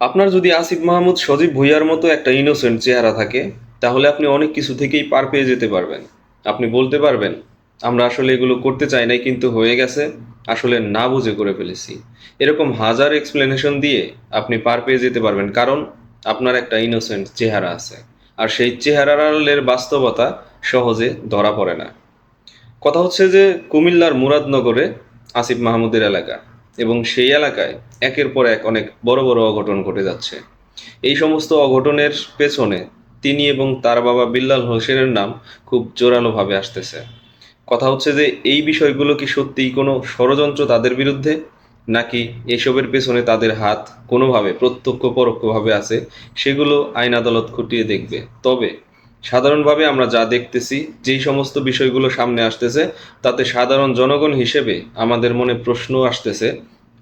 আপনার যদি আসিফ মাহমুদ সজীব ভুইয়ার মতো একটা ইনোসেন্ট চেহারা থাকে, তাহলে আপনি অনেক কিছু থেকেই পার পেয়ে যেতে পারবেন। আপনি বলতে পারবেন, আমরা আসলে এগুলো করতে চাই নাই, কিন্তু হয়ে গেছে, আসলে না বুঝে করে ফেলেছি। এরকম হাজার এক্সপ্লেনেশন দিয়ে আপনি পার পেয়ে যেতে পারবেন, কারণ আপনার একটা ইনোসেন্ট চেহারা আছে। আর সেই চেহারার বাস্তবতা সহজে ধরা পড়ে না। কথা হচ্ছে যে কুমিল্লার মুরাদনগরে আসিফ মাহমুদের এলাকা। এবং সেই এলাকায় একের পর এক অনেক বড় বড় অঘটন ঘটে যাচ্ছে। এই সমস্ত অঘটনের পেছনে তিনি এবং তার বাবা বিল্লাল হোসেনের নাম খুব জোরালোভাবে আসতেছে। কথা হচ্ছে যে এই বিষয়গুলো কি সত্যিই কোনো ষড়যন্ত্র তাদের বিরুদ্ধে, নাকি এসবের পেছনে তাদের হাত কোনোভাবে প্রত্যক্ষ পরোক্ষভাবে আছে, সেগুলো আইন আদালত খুঁটিয়ে দেখবে। তবে সাধারণভাবে আমরা যা দেখতেছি, যেই সমস্ত বিষয়গুলো সামনে আসতেছে, তাতে সাধারণ জনগণ হিসেবে আমাদের মনে প্রশ্ন আসতেছে,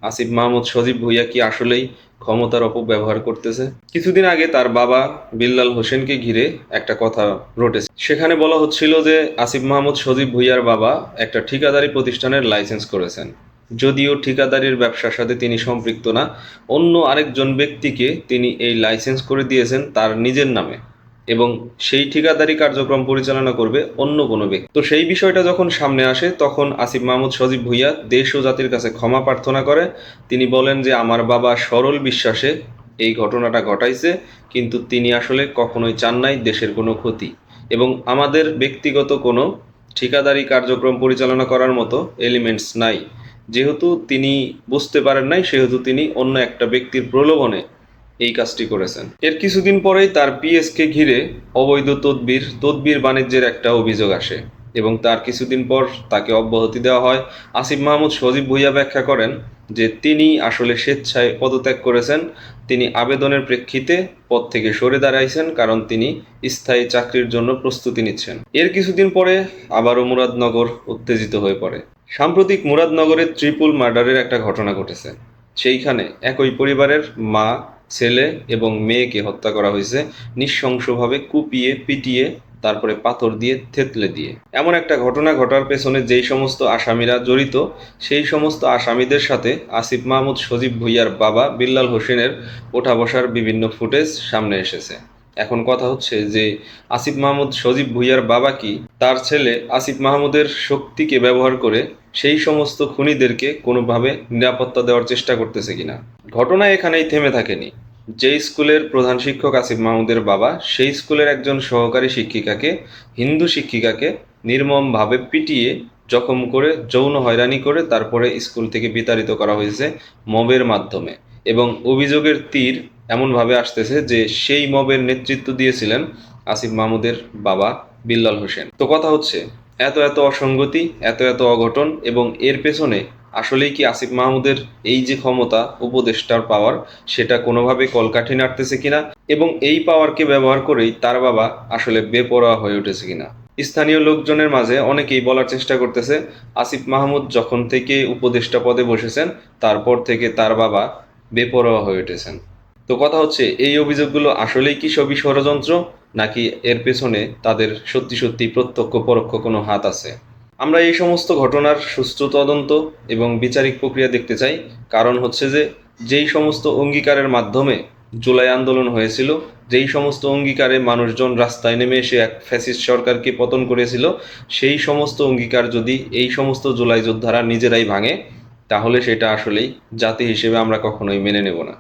আসিফ মাহমুদ সজীব ভুইয়া কি আসলেই ক্ষমতার অপব্যবহার করতেছে? কিছুদিন আগে তার বাবা বিল্লাল হোসেনকে ঘিরে একটা কথা রটেছে সেখানে বলা হচ্ছিল যে, আসিফ মাহমুদ সজীব ভুইয়ার বাবা একটা ঠিকাদারি প্রতিষ্ঠানের লাইসেন্স করেছেন। যদিও ঠিকাদারির ব্যবসার সাথে তিনি সম্পৃক্ত না, অন্য আরেকজন ব্যক্তিকে তিনি এই লাইসেন্স করে দিয়েছেন তার নিজের নামে। এবং সেই ঠিকাদারি কার্যক্রম পরিচালনা করবে অন্য কোনো ব্যক্তি। তো সেই বিষয়টা যখন সামনে আসে, তখন আসিফ মাহমুদ সজীব ভুইয়া দেশ ও জাতির কাছে ক্ষমা প্রার্থনা করে। তিনি বলেন যে, আমার বাবা সরল বিশ্বাসে এই ঘটনাটা ঘটাইছে, কিন্তু তিনি আসলে কখনোই চান নাই দেশের কোনো ক্ষতি। এবং আমাদের ব্যক্তিগত কোনো ঠিকাদারি কার্যক্রম পরিচালনা করার মতো এলিমেন্টস নাই। যেহেতু তিনি বুঝতে পারেন নাই, সেহেতু তিনি অন্য একটা ব্যক্তির প্রলোভনে এই কাজটি করেছেন। এর কিছুদিন পরেই তার পিএসকে ঘিরে অবৈধ তদবির তদবির বাণিজ্যের একটা অভিযোগ আসে এবং তার কিছুদিন পর তাকে অব্যাহতি দেওয়া হয়। আসিফ মাহমুদ সজীব ভুইয়া ব্যাখ্যা করেন যে তিনি আসলে স্বেচ্ছায় পদত্যাগ করেছেন, তিনি আবেদনের প্রেক্ষিতে পদ থেকে সরে দাঁড়াইছেন কারণ তিনি স্থায়ী চাকরির জন্য প্রস্তুতি নিচ্ছেন। এর কিছুদিন পরে আবারও মুরাদনগর উত্তেজিত হয়ে পড়ে। সাম্প্রতিক মুরাদনগরের ত্রিপুল মার্ডারের একটা ঘটনা ঘটেছে। সেইখানে একই পরিবারের মা ছেলে এবং মেয়েকে হত্যা করা হয়েছে। নিঃশংসভাবে কুপিয়ে, পিটিয়ে, তারপরে পাথর দিয়ে, থেতলে দিয়ে। এমন একটা ঘটনা ঘটার পেছনে যেই সমস্ত আসামিরা জড়িত, সেই সমস্ত আসামিদের সাথে আসিফ মাহমুদ সজীব ভুইয়ার বাবা বিল্লাল হোসেনের ওঠা বসার বিভিন্ন ফুটেজ সামনে এসেছে। এখন কথা হচ্ছে যে আসিফ মাহমুদ সজীব ভুইয়ার বাবা কি? তার ছেলে আসিফ মাহমুদের শক্তিকে ব্যবহার করে সেই সমস্ত খুনিদেরকে কোনোভাবে নিরাপত্তা দেওয়ার চেষ্টা করতেছে কিনা? ঘটনা এখানেই থেমে থাকেনি। যে স্কুলের প্রধান শিক্ষক আসিফ মাহমুদের বাবা, সেই স্কুলের একজন সহকারী শিক্ষিকাকে, হিন্দু শিক্ষিকাকে নির্মমভাবে পিটিয়ে জখম করে, যৌন হয়রানি করে তারপরে স্কুল থেকে বিতাড়িত করা হয়েছে মবের মাধ্যমে। এবং অভিযোগের তীর এমনভাবে আসতেছে যে সেই মবের নেতৃত্ব দিয়েছিলেন আসিফ মাহমুদের বাবা বিল্লাল হোসেন। তো কথা হচ্ছে, এত এত অসঙ্গতি, এত এত অঘটন এবং এর পেছনে আসলেই কি আসিফ মাহমুদের এই যে ক্ষমতা, উপদেষ্টার পাওয়ার, সেটা কোনোভাবে কলকাঠি নাড়তেছে কিনা এবং এই পাওয়ারকে ব্যবহার করেই তার বাবা আসলে বেপরোয়া হয়ে উঠেছে কিনা। স্থানীয় লোকজনের মাঝে অনেকেই বলার চেষ্টা করতেছে, আসিফ মাহমুদ যখন থেকে উপদেষ্টা পদে বসেছেন, তারপর থেকে তার বাবা বেপরোয়া হয়ে উঠেছেন। তো কথা হচ্ছে, এই অভিযোগগুলো আসলেই কি সবই ষড়যন্ত্র, নাকি এর পেছনে তাদের সত্যি সত্যি প্রত্যক্ষ পরোক্ষ কোনো হাত আছে? আমরা এই সমস্ত ঘটনার সুষ্ঠু তদন্ত এবং বিচারিক প্রক্রিয়া দেখতে চাই। কারণ হচ্ছে যে, যেই সমস্ত অঙ্গীকারের মাধ্যমে জুলাই আন্দোলন হয়েছিল, যেই সমস্ত অঙ্গীকারে মানুষজন রাস্তায় নেমে এসে এক ফ্যাসিস্ট সরকারকে পতন করেছিল, সেই সমস্ত অঙ্গীকার যদি এই সমস্ত জুলাই যোদ্ধারা নিজেরাই ভাঙে তাহলে সেটা আসলেই জাতি হিসেবে আমরা কখনোই মেনে নেব না।